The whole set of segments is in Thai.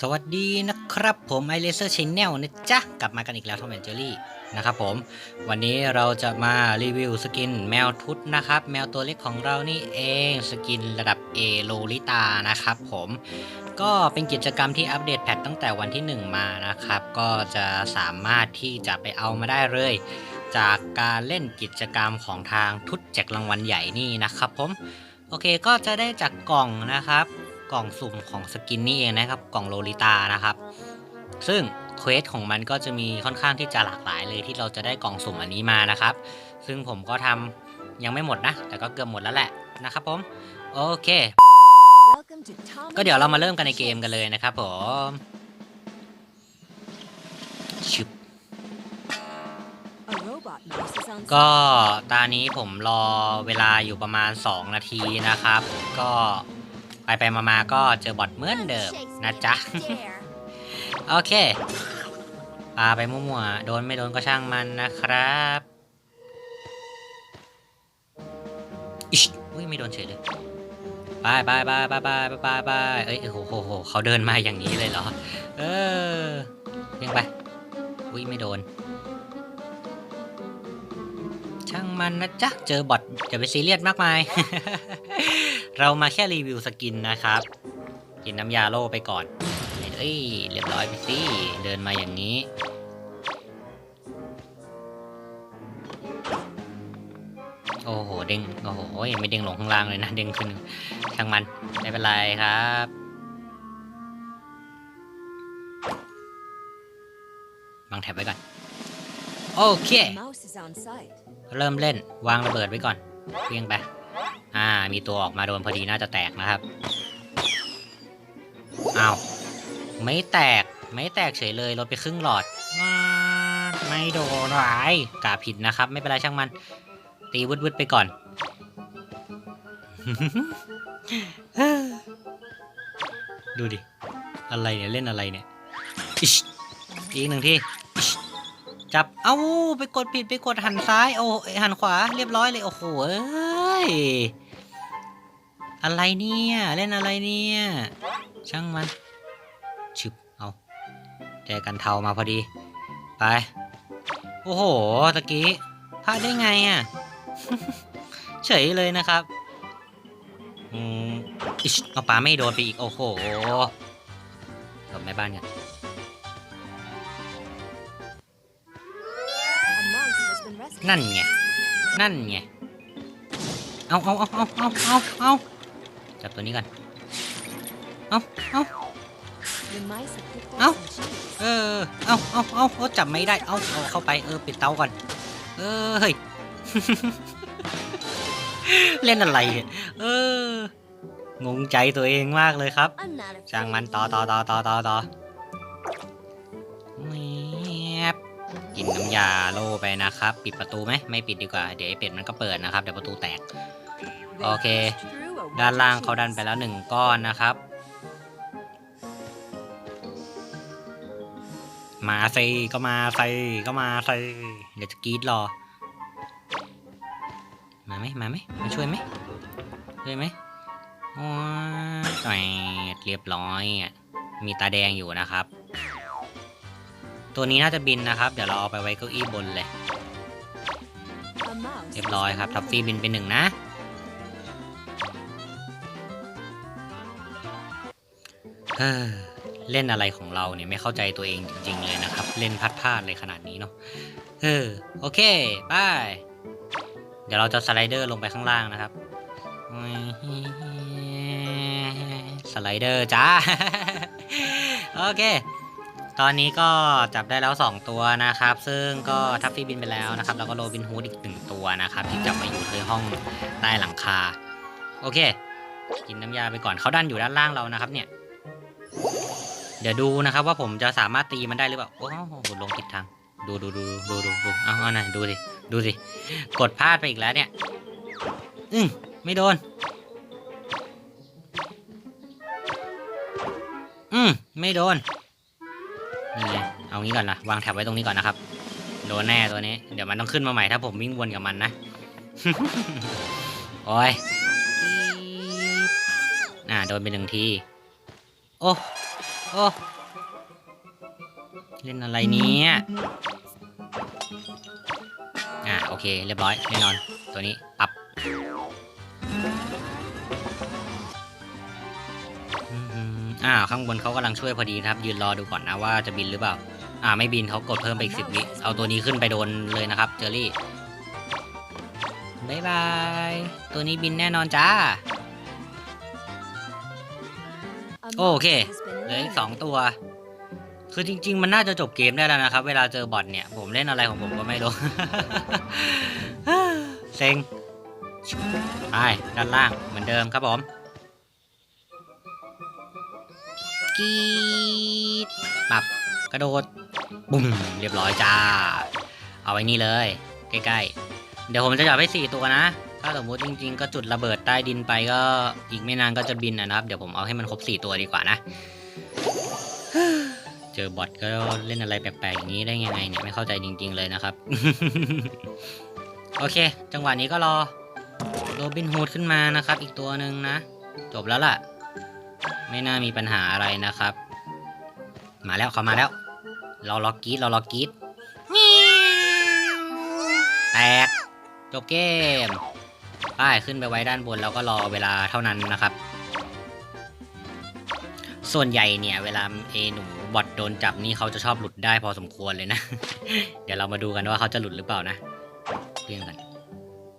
สวัสดีนะครับผมไอเลเซอร์ชแนลนะจ๊ะ กลับมากันอีกแล้วทอมแอนเจอรี่นะครับผม วันนี้เราจะมารีวิวสกินแมวทุดนะครับ แมวตัวเล็กของเรานี่เองสกินระดับ A โลลิตานะครับผมก็เป็นกิจกรรมที่อัปเดตแพทตั้งแต่วันที่ 1 มานะครับ ก็จะสามารถที่จะไปเอามาได้เลย จากการเล่นกิจกรรมของทางทุดแจกรางวัลใหญ่นี่นะครับผมโอเคก็จะได้จากกล่องนะครับ กล่องสุ่มของสกินนี่เองนะครับ กล่องโลลิตานะครับ ซึ่งเควสของมันก็จะมีค่อนข้างที่จะหลากหลายเลยที่เราจะได้กล่องสุ่มอันนี้มานะครับ ซึ่งผมก็ทำยังไม่หมดนะ แต่ก็เกือบหมดแล้วแหละนะครับผม โอเค ก็เดี๋ยวเรามาเริ่มกันในเกมกันเลยนะครับผมชึบก็ตอนนี้ผมรอเวลาอยู่ประมาณ 2 นาทีนะครับ ก็ ไปไปมาๆก็เจอบอทเหมือนเดิมนะจ๊ะ โอเคปาไปมั่วๆ โดนไม่โดนก็ช่างมันนะครับอิชอุ้ยไม่โดนเฉยเลยบายบายบายบายบายบายบายเอ้ยโอ้โหโหเขาเดินมาอย่างนี้เลยเหรอ เออเพียงไป อุ้ยไม่โดน ช่างมันนะจ๊ะ เจอบอทอย่าไปซีเรียสมากมาย เรามาแค่รีวิวสกินนะครับ กินน้ำยาโล่ไปก่อนเอ้ยเรียบร้อยไปสิ เดินมาอย่างนี้ โอ้โห เด้ง โอ้โหยังไม่เด้งลงข้างล่างเลยนะ เด้งขึ้นช่างมัน ไม่เป็นไรครับวางแท็บไว้ก่อน โอเค เริ่มเล่นวางระเบิดไว้ก่อนเพียงไป อ่า มีตัวออกมาโดนพอดีน่าจะแตกนะครับอ้าวไม่แตกไม่แตกเฉยเลยลดไปครึ่งหลอดว้าไม่โดนหรายกาผิดนะครับ ไม่เป็นไรช่างมัน ตีวืดๆไปก่อนดูดิ อะไรเนี่ย เล่นอะไรเนี่ย อีกหนึ่งที่จับ เอ้า ไปกดผิดไปกดหันซ้าย โอ้หันขวาเรียบร้อยเลย โอ้โหเอ้ย อะไรเนี่ย เล่นอะไรเนี่ย ช่างมันชึบเอาแจกันเทามาพอดี ไป โอ้โหตะกี้พลาดได้ไงอะ เฉยเลยนะครับ อืมอิชเอาปลาไม่โดนไปอีก โอ้โหหลบแม่บ้านกันนั่นไง นั่นไง เอาเอาเอาเอาเอาเอาเอา จับตัวนี้ก่อน เอาเอาเออ เอาเอาเอาเอาจับไม่ได้ เอาเอาเข้าไป เออ ปิดเตาก่อน เออ เฮ้ย เล่นอะไร เออ งงใจตัวเองมากเลยครับช่างมันต่อต่อต่อต่อต่อต่อกินน้ำยาโล่ไปนะครับ ปิดประตูไหมไม่ปิดดีกว่า เดี๋ยวไอ้เป็ดมันก็เปิดนะครับ เดี๋ยวประตูแตก โอเค ด้านล่างเขาดันไปแล้วหนึ่งก้อนนะครับมาใสิก็มาใสิก็มาใสิเดี๋ยวจะกรีดรอ มาไหมมาไหมมาช่วยไหมช่วยไหมว้าเรียบร้อยมีตาแดงอยู่นะครับ ตัวนี้น่าจะบินนะครับ เดี๋ยวเราเอาไปไว้เก้าอี้บนเลย เรียบร้อยครับทัฟฟี่บินไปหนึ่งนะ เล่นอะไรของเราเนี่ยไม่เข้าใจตัวเองจริง ๆ เลยนะครับ เล่นพัดพลาดเลยขนาดนี้เนาะเออโอเคไปเดี๋ยวเราจะสไลเดอร์ลงไปข้างล่างนะครับสไลเดอร์จ้าโอเค ตอนนี้ก็จับได้แล้ว 2 ตัวนะครับ ซึ่งก็ทัฟฟี่บินไปแล้วนะครับ แล้วก็โรบินฮูดอีกหนึ่งตัวนะครับ ที่จับมาอยู่ที่ห้องใต้หลังคา โอเค กินน้ำยาไปก่อนเขาดันอยู่ด้านล่างเรานะครับเนี่ย เดี๋ยวดูนะครับว่าผมจะสามารถตีมันได้หรือเปล่า โอ้โหลงผิดทาง ดูดูดูดูดูดูเอาเอาหน่อยดูสิ ดูสิ กดพลาดไปอีกแล้วเนี่ย อืมไม่โดน อืมไม่โดน นี่ไง เอางี้ก่อนนะ วางแถบไว้ตรงนี้ก่อนนะครับ โดนแน่ตัวนี้ เดี๋ยวมันต้องขึ้นมาใหม่ถ้าผมวิ่งวนกับมันนะ โอ้ยอ่าโดนไปหนึ่งที โอ้ โอ้เล่นอะไรเนี้ยอ่าโอเคเรียบร้อยแน่นอน ตัวนี้ปับอ่าข้างบนเขากำลังช่วยพอดีนะครับ ยืนรอดูก่อนนะว่าจะบินหรือเปล่า อ่าไม่บินเขากดเพิ่มไปอีกสิบวิเอาตัวนี้ขึ้นไปโดนเลยนะครับ เจอรี่บายบาย ตัวนี้บินแน่นอนจ้า โอเค เหลืออีกสองตัว คือจริง ๆ มันน่าจะจบเกมได้แล้วนะครับ เวลาเจอบอทเนี่ย ผมเล่นอะไรของผมก็ไม่รู้ เซ็งไปด้านล่างเหมือนเดิมครับผมกีดปับกระโดด บุ้มเรียบร้อยจ้า เอาไว้นี่เลย ใกล้ๆ เดี๋ยวผมจะจับให้สี่ตัวนะ ถ้าสมมติจริงๆ ก็จุดระเบิดใต้ดินไปก็อีกไม่นานก็จะบินนะครับ เดี๋ยวผมเอาให้มันครบสี่ตัวดีกว่านะ เจอบอทก็เล่นอะไรแปลกๆอย่างนี้ได้ยังไงเนี่ยไม่เข้าใจจริง ๆเลยนะครับ โอเค จังหวะนี้ก็รอโรบินฮูดขึ้นมานะครับ อีกตัวหนึ่งนะ จบแล้วล่ะ ไม่น่ามีปัญหาอะไรนะครับ มาแล้วเขามาแล้ว เราล็อกกีดเราล็อกกีดแตกจบเกมป้ายขึ้นไปไว้ด้านบนแล้วก็รอเวลาเท่านั้นนะครับ ส่วนใหญ่เนี่ย เวลาเอหนูบอทโดนจับนี่เขาจะชอบหลุดได้พอสมควรเลยนะ เดี๋ยวเรามาดูกันว่าเขาจะหลุดหรือเปล่านะเรื่องกัน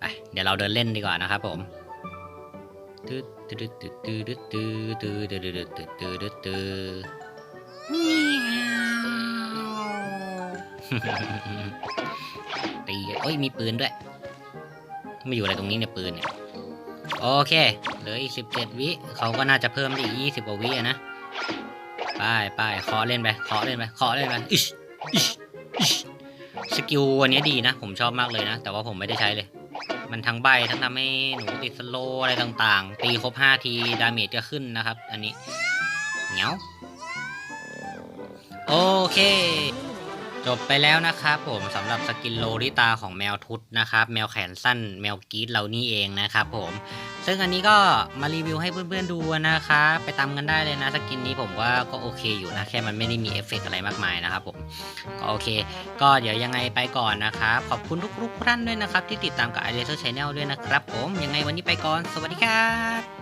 ไปเดี๋ยวเราเดินเล่นดีกว่านะครับผมตึ๊ดตึ๊ดตึ๊ดตึ๊ดตึ๊ดตึ๊ดตึ๊ดตึ๊ดตึ๊ดตึ๊ดตึ๊ดตึ๊ดตีเอ้ยมีปืนด้วยไม่อยู่อะไรตรงนี้เนี่ยปืนเนี่ยโอเคเหลืออีกสิบเจ็ดวิเขาก็น่าจะเพิ่มได้อีกยี่สิบกว่าวินะ ไปไปเคาะเล่นไปเคาะเล่นไปเคาะเล่นไปอิชอิชอิชสกิลอันนี้ดีนะ ผมชอบมากเลยนะ แต่ว่าผมไม่ได้ใช้เลย มันทั้งใบทั้งทำให้หนูติดสโลอะไรต่างๆ ตีครบ 5 ที ดาเมจจะขึ้นนะครับ อันนี้เหนียวโอเค จบไปแล้วนะครับผมสำหรับสกินโลริตาของแมวทุตนะครับ แมวแขนสั้นแมวกรีดเรานี่เองนะครับผม ซึ่งอันนี้ก็มารีวิวให้เพื่อนๆดูนะครับไปตามกันได้เลยนะสกินนี้ผมว่าก็โอเคอยู่นะแค่มันไม่ได้มีเอฟเฟกต์อะไรมากมายนะครับผมก็โอเค ก็เดี๋ยวยังไงไปก่อนนะครับขอบคุณทุกๆท่านด้วยนะครับ ที่ติดตามกับ i r a s e r Channel ด้วยนะครับผมยังไงวันนี้ไปก่อน สวัสดีครับ